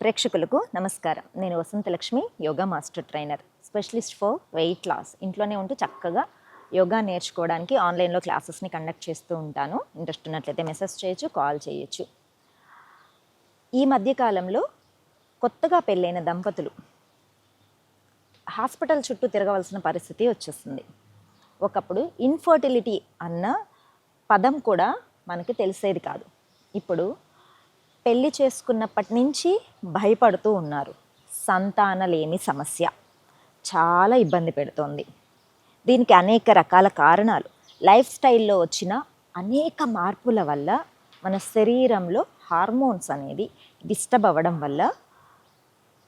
ప్రేక్షకులకు నమస్కారం. నేను Vasanthalakshmi yoga master trainer. Specialist for weight loss. ఇంట్లోనే ఉంటూ చక్కగా యోగా నేర్చుకోవడానికి ఆన్లైన్లో క్లాసెస్ని కండక్ట్ చేస్తూ ఉంటాను. ఇంట్రెస్ట్ ఉన్నట్లయితే మెసేజ్ చేయొచ్చు కాల్ చేయొచ్చు. ఈ మధ్యకాలంలో కొత్తగా పెళ్ళైన దంపతులు హాస్పిటల్ చుట్టూ తిరగవలసిన పరిస్థితి వచ్చేస్తుంది ఒకప్పుడు ఇన్ఫర్టిలిటీ అన్న పదం కూడా మనకి తెలిసేది కాదు. ఇప్పుడు పెళ్ళి చేసుకున్నప్పటి నుంచి భయపడుతూ ఉన్నారు. సంతానలేమి సమస్య. చాలా ఇబ్బంది పెడుతోంది. దీనికి అనేక రకాల కారణాలు. లైఫ్ స్టైల్లో వచ్చిన అనేక మార్పుల వల్ల మన శరీరంలో హార్మోన్స్ అనేది డిస్టర్బ్ అవ్వడం వల్ల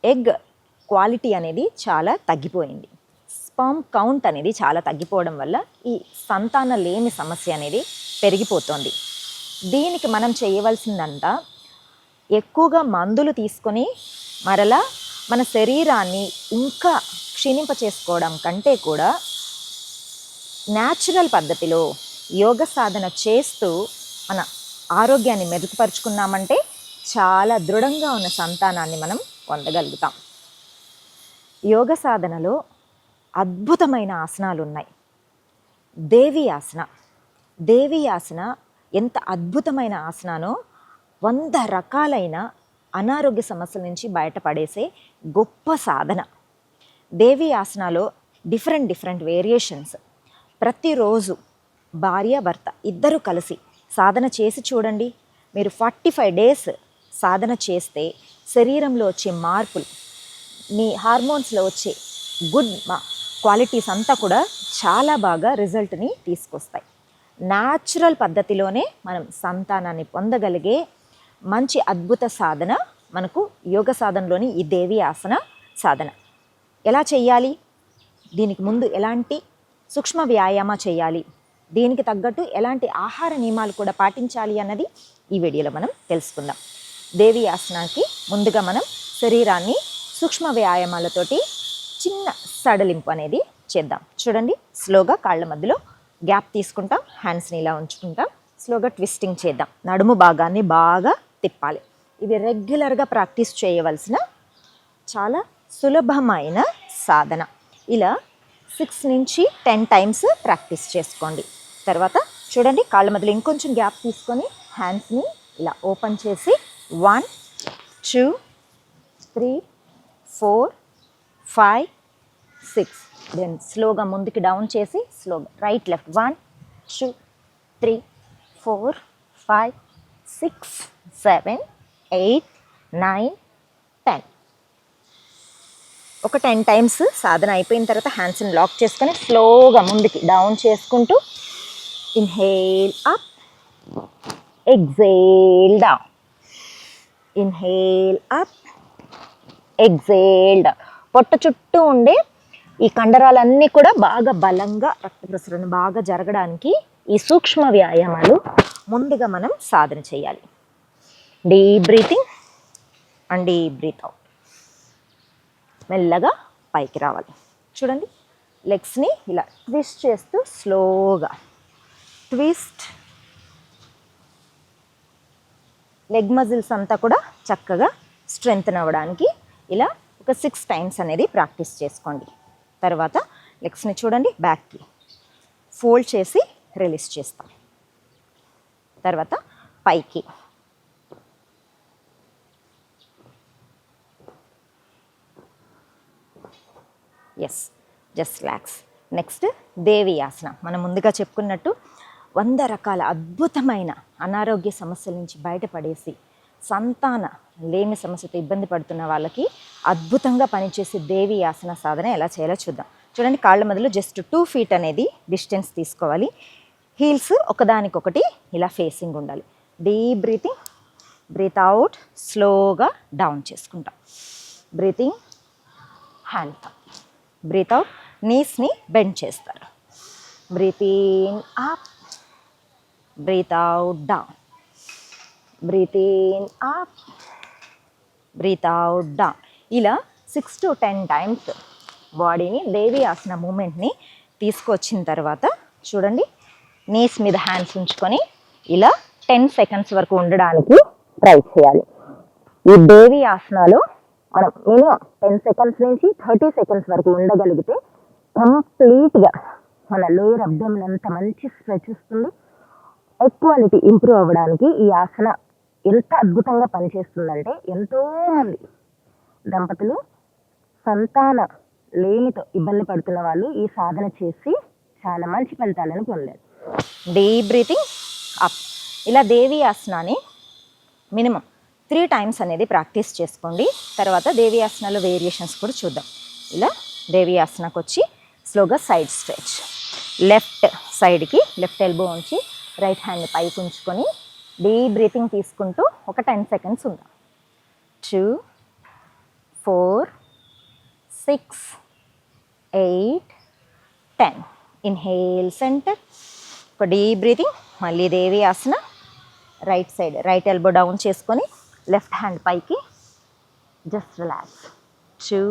ఎగ్ క్వాలిటీ అనేది చాలా తగ్గిపోయింది. స్పర్మ్ కౌంట్ అనేది చాలా తగ్గిపోవడం వల్ల ఈ సంతాన లేమి సమస్య అనేది పెరిగిపోతుంది. దీనికి మనం చేయవలసిందంతా ఎక్కువగా మందులు తీసుకొని మరలా మన శరీరాన్ని ఇంకా క్షీణింప చేసుకోవడం కంటే కూడా న్యాచురల్ పద్ధతిలో యోగ సాధన చేస్తూ మన ఆరోగ్యాన్ని మెరుగుపరుచుకున్నామంటే చాలా దృఢంగా ఉన్న సంతానాన్ని మనం పొందగలుగుతాం. యోగ సాధనలో అద్భుతమైన ఆసనాలు ఉన్నాయి దేవి ఆసన దేవి ఆసన ఎంత అద్భుతమైన ఆసనానో వంద రకాలైన అనారోగ్య సమస్యల నుంచి బయటపడేసే గొప్ప సాధన. దేవి ఆసనాలో డిఫరెంట్ డిఫరెంట్ వేరియేషన్స్. ప్రతిరోజు భార్య భర్త ఇద్దరు కలిసి సాధన చేసి చూడండి. మీరు ఫార్టీ ఫైవ్ డేస్ సాధన చేస్తే శరీరంలో వచ్చే మార్పులు మీ హార్మోన్స్లో వచ్చే గుడ్ క్వాలిటీస్ అంతా కూడా చాలా బాగా రిజల్ట్ని తీసుకొస్తాయి. న్యాచురల్ పద్ధతిలోనే మనం సంతానాన్ని పొందగలిగే మంచి అద్భుత సాధన మనకు యోగ సాధనలోని ఈ దేవి ఆసన సాధన. ఎలా చేయాలి దీనికి ముందు ఎలాంటి సూక్ష్మ వ్యాయామ చేయాలి దీనికి తగ్గట్టు ఎలాంటి ఆహార నియమాలు కూడా పాటించాలి అన్నది ఈ వీడియోలో మనం తెలుసుకుందాం. దేవి ఆసనానికి ముందుగా మనం శరీరాన్ని సూక్ష్మ వ్యాయామాలతోటి చిన్న సడలింపు అనేది చేద్దాం. చూడండి స్లోగా కాళ్ళ మధ్యలో గ్యాప్ తీసుకుంటాం హ్యాండ్స్ని ఇలా ఉంచుకుంటాం స్లోగా ట్విస్టింగ్ చేద్దాం. నడుము భాగాన్ని బాగా తిప్పాలి. ఇవి రెగ్యులర్గా ప్రాక్టీస్ చేయవలసిన చాలా సులభమైన సాధన. ఇలా సిక్స్ నుంచి టెన్ టైమ్స్ ప్రాక్టీస్ చేసుకోండి. తర్వాత చూడండి కాళ్ళ మధ్యలో ఇంకొంచెం గ్యాప్ తీసుకొని హ్యాండ్స్ని ఇలా ఓపెన్ చేసి one two three four five six. Then స్లోగా ముందుకి డౌన్ చేసి స్లోగా right left one two three four five six seven eight nine ten. ఒక టెన్ టైమ్స్ సాధన అయిపోయిన తర్వాత హ్యాండ్స్ని లాక్ చేసుకొని స్లోగా ముందుకి డౌన్ చేసుకుంటూ inhale up exhale down. Inhale up exhale down. పొట్ట చుట్టూ ఉండే ఈ కండరాలన్నీ కూడా బాగా బలంగా రక్త ప్రసరణ బాగా జరగడానికి ఈ సూక్ష్మ వ్యాయామాలు ముందుగా మనం సాధన చేయాలి. Deep breathing and deep breath out మెల్లగా పైకి రావాలి. చూడండి లెగ్స్ని ఇలా ట్విస్ట్ చేస్తూ స్లోగా ట్విస్ట్ లెగ్ మజిల్స్ అంతా కూడా చక్కగా స్ట్రెంగ్త్ అవ్వడానికి ఇలా ఒక సిక్స్ టైమ్స్ అనేది ప్రాక్టీస్ చేసుకోండి. తర్వాత లెగ్స్ని చూడండి బ్యాక్కి ఫోల్డ్ చేసి రిలీజ్ చేస్తాం. తర్వాత పైకి. Yes just relax next Devi asana మనం ముందుగా చెప్పుకున్నట్టు వంద రకాల అద్భుతమైన అనారోగ్య సమస్యల నుంచి బయటపడేసి సంతాన లేమి సమస్యతో ఇబ్బంది పడుతున్న వాళ్ళకి అద్భుతంగా పనిచేసే దేవి ఆసన సాధన ఎలా చేయాలో చూద్దాం. చూడండి కాళ్ళ మొదలు జస్ట్ టూ ఫీట్ అనేది డిస్టెన్స్ తీసుకోవాలి. హీల్స్ ఒకదానికొకటి ఇలా ఫేసింగ్ ఉండాలి. డీప్ బ్రీతింగ్ బ్రీత్ అవుట్ స్లోగా డౌన్ చేసుకుంటాం. బ్రీతింగ్ హ్యాండ్ బ్రీత్ అవుట్ నీస్ని బెండ్ చేస్తారు. Breath in up breath out down. Breath in up breath out down. ఇలా సిక్స్ టు టెన్ టైమ్స్ బాడీని దేవి ఆసన మూమెంట్ని తీసుకొచ్చిన తర్వాత చూడండి నీస్ మీద హ్యాండ్స్ ఉంచుకొని ఇలా టెన్ సెకండ్స్ వరకు ఉండడానికి ట్రై చేయాలి. ఈ దేవి ఆసనాలు మనం మినిమం టెన్ సెకండ్స్ నుంచి థర్టీ సెకండ్స్ వరకు ఉండగలిగితే కంప్లీట్గా మన లోయర్ అబ్డమిన్ అంత మంచి స్ట్రెచ్ ఇస్తుంది ఎక్వాలిటీ ఇంప్రూవ్ అవ్వడానికి ఈ ఆసన ఎంత అద్భుతంగా పనిచేస్తుందంటే ఎంతోమంది దంపతులు సంతాన లేమితో ఇబ్బంది పడుతున్న వాళ్ళు ఈ సాధన చేసి చాలా మంచి ఫలితాలను పొందారు. డీప్ బ్రీతింగ్ అప్ ఇలా దేవి ఆసనాన్ని మినిమం త్రీ టైమ్స్ అనేది ప్రాక్టీస్ చేసుకోండి. తర్వాత దేవి ఆసనాలు వేరియేషన్స్ కూడా చూద్దాం. ఇలా దేవి ఆసనకు వచ్చి స్లోగా సైడ్ స్ట్రెచ్ లెఫ్ట్ సైడ్కి లెఫ్ట్ ఎల్బో ఉంచి రైట్ హ్యాండ్ పైకి ఉంచుకొని డీప్ బ్రీతింగ్ తీసుకుంటూ ఒక టెన్ సెకండ్స్ ఉందాం. Two four six eight ten inhale centre ఒక డీప్ బ్రీతింగ్ మళ్ళీ Devi asana right side right elbow down చేసుకొని లెఫ్ట్ హ్యాండ్ పైకి just relax two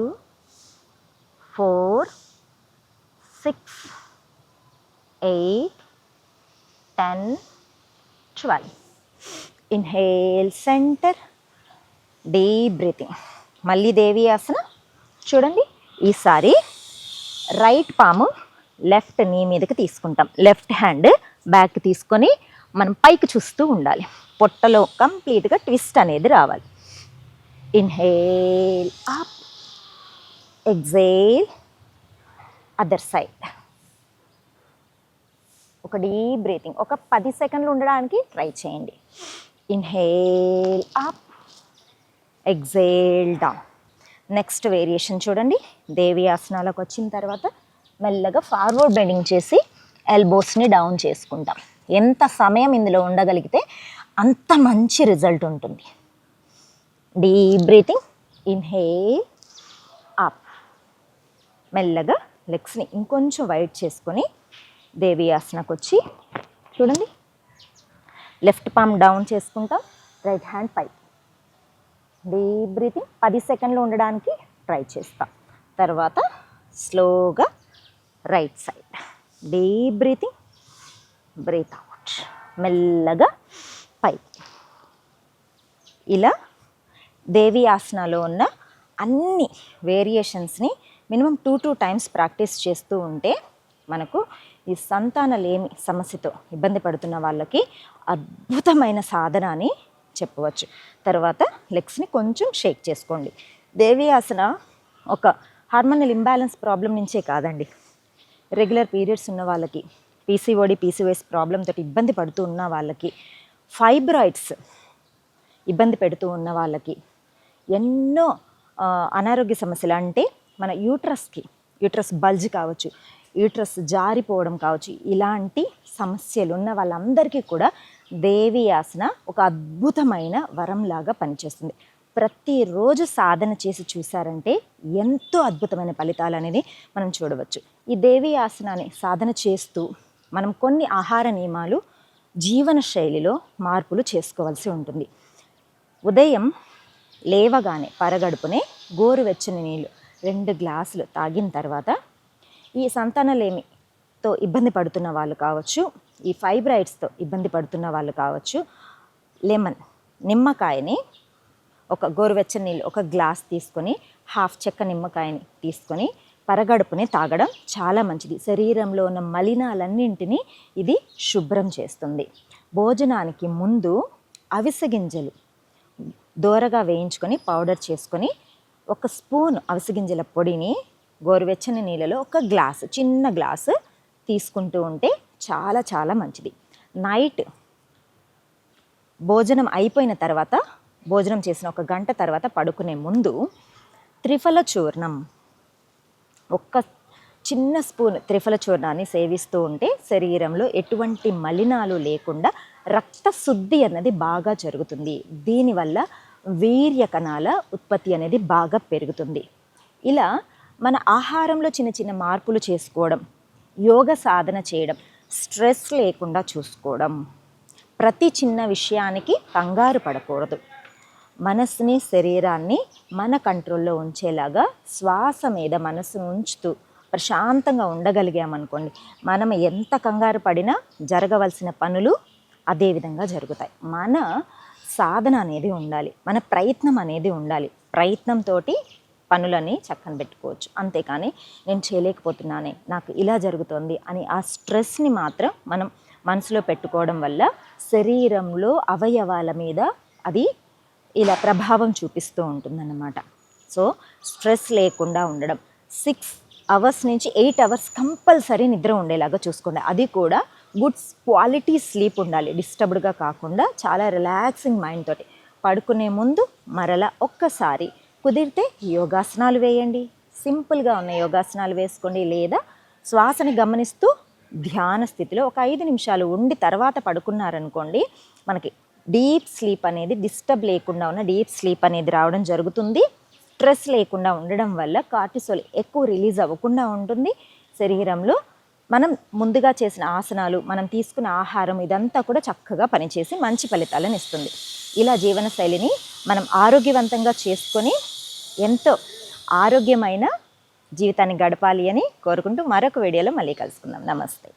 four six eight ten twelve inhale centre deep breathing మళ్ళీ దేవి ఆసన చూడండి ఈసారి right పాము left knee మీదకి తీసుకుంటాం. లెఫ్ట్ హ్యాండ్ బ్యాక్ తీసుకొని మనం పైకి చూస్తూ ఉండాలి. పొట్టలో కంప్లీట్గా ట్విస్ట్ అనేది రావాలి. Inhale up. Exhale other side. ఒక డీప్ బ్రీతింగ్ ఒక పది సెకండ్లు ఉండడానికి ట్రై చేయండి. Inhale up. Exhale down. Next variation చూడండి. దేవి ఆసనాలకు వచ్చిన తర్వాత మెల్లగా ఫార్వర్డ్ బెండింగ్ చేసి ఎల్బోస్ని డౌన్ చేసుకుంటాం. ఎంత సమయం ఇందులో ఉండగలిగితే అంత మంచి రిజల్ట్ ఉంటుంది. డీప్ బ్రీతింగ్ ఇన్హేల్ అప్ మెల్లగా లెగ్స్ని ఇంకొంచెం వైట్ చేసుకొని దేవి ఆసనకు వచ్చి చూడండి. లెఫ్ట్ పామ్ డౌన్ చేసుకుంటాం. రైట్ హ్యాండ్ పై డీప్ బ్రీతింగ్ పది సెకండ్లు ఉండడానికి ట్రై చేస్తాం. తర్వాత స్లోగా right side. Deep breathing breath out మెల్లగా పైకి. ఇలా దేవి ఆసనాలో ఉన్న అన్ని వేరియేషన్స్ని minimum two two times practice చేస్తూ ఉంటే మనకు ఈ సంతాన లేమి సమస్యతో ఇబ్బంది పడుతున్న వాళ్ళకి అద్భుతమైన సాధన అని చెప్పవచ్చు. తర్వాత లెగ్స్ని కొంచెం షేక్ చేసుకోండి. దేవి ఆసన ఒక హార్మోనల్ ఇంబ్యాలెన్స్ ప్రాబ్లం నుంచే కాదండి. రెగ్యులర్ పీరియడ్స్ ఉన్న వాళ్ళకి పీసీఓడి పీసీఓఎస్ ప్రాబ్లంతో ఇబ్బంది పడుతూ ఉన్న వాళ్ళకి ఫైబ్రాయిడ్స్ ఇబ్బంది పెడుతూ ఉన్న వాళ్ళకి ఎన్నో అనారోగ్య సమస్యలు. అంటే మన యూట్రస్కి యూట్రస్ బల్జ్ కావచ్చు యూట్రస్ జారిపోవడం కావచ్చు ఇలాంటి సమస్యలు ఉన్న వాళ్ళందరికీ కూడా దేవి ఆసన ఒక అద్భుతమైన వరంలాగా పనిచేస్తుంది. ప్రతిరోజు సాధన చేసి చూసారంటే ఎంతో అద్భుతమైన ఫలితాలు అనేది మనం చూడవచ్చు. ఈ దేవి ఆసనాన్ని సాధన చేస్తూ మనం కొన్ని ఆహార నియమాలు జీవన శైలిలో మార్పులు చేసుకోవాల్సి ఉంటుంది. ఉదయం లేవగానే పరగడుపునే గోరువెచ్చని నీళ్ళు రెండు గ్లాసులు తాగిన తర్వాత ఈ సంతానలేమితో ఇబ్బంది పడుతున్న వాళ్ళు కావచ్చు ఈ ఫైబ్రాయిడ్స్తో ఇబ్బంది పడుతున్న వాళ్ళు కావచ్చు లెమన్ నిమ్మకాయని ఒక గోరువెచ్చని నీళ్ళు ఒక గ్లాస్ తీసుకొని హాఫ్ చెక్క నిమ్మకాయని తీసుకొని పరగడుపుని తాగడం చాలా మంచిది. శరీరంలో ఉన్న మలినాలన్నింటినీ ఇది శుభ్రం చేస్తుంది. భోజనానికి ముందు అవిసె గింజలు దోరగా వేయించుకొని పౌడర్ చేసుకొని ఒక స్పూన్ అవిసె గింజల పొడిని గోరువెచ్చని నీళ్ళలో ఒక గ్లాసు చిన్న గ్లాసు తీసుకుంటూ ఉంటే చాలా చాలా మంచిది. నైట్ భోజనం అయిపోయిన తర్వాత భోజనం చేసిన ఒక గంట తర్వాత పడుకునే ముందు త్రిఫల చూర్ణం ఒక్క చిన్న స్పూన్ త్రిఫల చూర్ణాన్ని సేవిస్తూ ఉంటే శరీరంలో ఎటువంటి మలినాలు లేకుండా రక్త శుద్ధి అన్నది బాగా జరుగుతుంది. దీనివల్ల వీర్య కణాల ఉత్పత్తి అనేది బాగా పెరుగుతుంది. ఇలా మన ఆహారంలో చిన్న చిన్న మార్పులు చేసుకోవడం యోగ సాధన చేయడం స్ట్రెస్ లేకుండా చూసుకోవడం ప్రతి చిన్న విషయానికి కంగారు పడకూడదు. మనస్సుని శరీరాన్ని మన కంట్రోల్లో ఉంచేలాగా శ్వాస మీద మనసును ఉంచుతూ ప్రశాంతంగా ఉండగలిగామనుకోండి మనం ఎంత కంగారు పడినా జరగవలసిన పనులు అదే విధంగా జరుగుతాయి. మన సాధన అనేది ఉండాలి మన ప్రయత్నం అనేది ఉండాలి. ప్రయత్నంతో పనులని చక్కన పెట్టుకోవచ్చు. అంతేకాని నేను చేయలేకపోతున్నానే నాకు ఇలా జరుగుతోంది అని ఆ స్ట్రెస్ని మాత్రం మనం మనసులో పెట్టుకోవడం వల్ల శరీరంలో అవయవాల మీద అది ఇలా ప్రభావం చూపిస్తూ ఉంటుందన్నమాట. సో స్ట్రెస్ లేకుండా ఉండడం. సిక్స్ అవర్స్ నుంచి ఎయిట్ అవర్స్ కంపల్సరీ నిద్ర ఉండేలాగా చూసుకోండి. అది కూడా గుడ్ క్వాలిటీ స్లీప్ ఉండాలి. డిస్టర్బ్డ్గా కాకుండా చాలా రిలాక్సింగ్ మైండ్ తోటి. పడుకునే ముందు మరలా ఒక్కసారి కుదిరితే యోగాసనాలు వేయండి. సింపుల్గా ఉన్న యోగాసనాలు వేసుకోండి. లేదా శ్వాసని గమనిస్తూ ధ్యాన స్థితిలో ఒక ఐదు నిమిషాలు ఉండి తర్వాత పడుకున్నారనుకోండి మనకి డీప్ స్లీప్ అనేది డిస్టర్బ్ లేకుండా ఉన్న డీప్ స్లీప్ అనేది రావడం జరుగుతుంది. స్ట్రెస్ లేకుండా ఉండడం వల్ల కార్టిసోల్ ఎక్కువ రిలీజ్ అవ్వకుండా ఉంటుంది శరీరంలో. మనం ముందుగా చేసిన ఆసనాలు మనం తీసుకున్న ఆహారం ఇదంతా కూడా చక్కగా పనిచేసి మంచి ఫలితాలను ఇస్తుంది. ఇలా జీవనశైలిని మనం ఆరోగ్యవంతంగా చేసుకొని ఎంతో ఆరోగ్యమైన జీవితాన్ని గడపాలి అని కోరుకుంటూ మరొక వీడియోలో మళ్ళీ కలుసుకుందాం. నమస్తే.